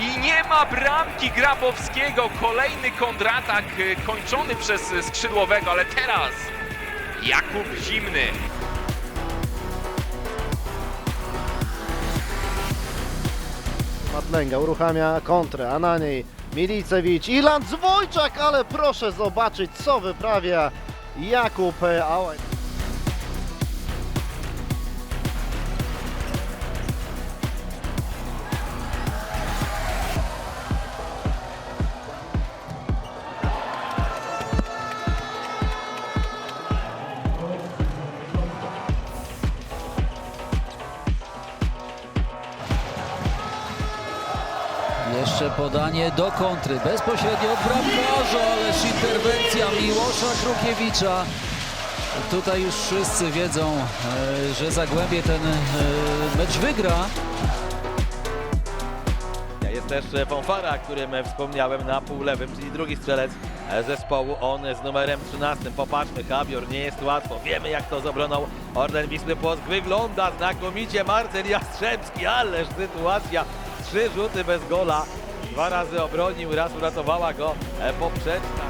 I nie ma bramki Grabowskiego. Kolejny kontratak y, kończony przez skrzydłowego, ale teraz Jakub Zimny. Madlenga uruchamia kontrę, a na niej Milicewicz, Ilan Zwojczak, ale proszę zobaczyć co wyprawia Jakub Ałaj. Jeszcze podanie do kontry, bezpośrednio od bramkarza, ależ interwencja Miłosza Krukiewicza. Tutaj już wszyscy wiedzą, e, że Zagłębie ten e, mecz wygra. Jest też Fonfara, którym wspomniałem na pół lewym, czyli drugi strzelec zespołu. On z numerem 13. Popatrzmy, Habior, nie jest łatwo. Wiemy jak to z obroną Orlen Wisły Płock wygląda znakomicie. Marcel Jastrzębski, ależ sytuacja. Trzy rzuty bez gola. Dwa razy obronił, raz uratowała go e, poprzeczna.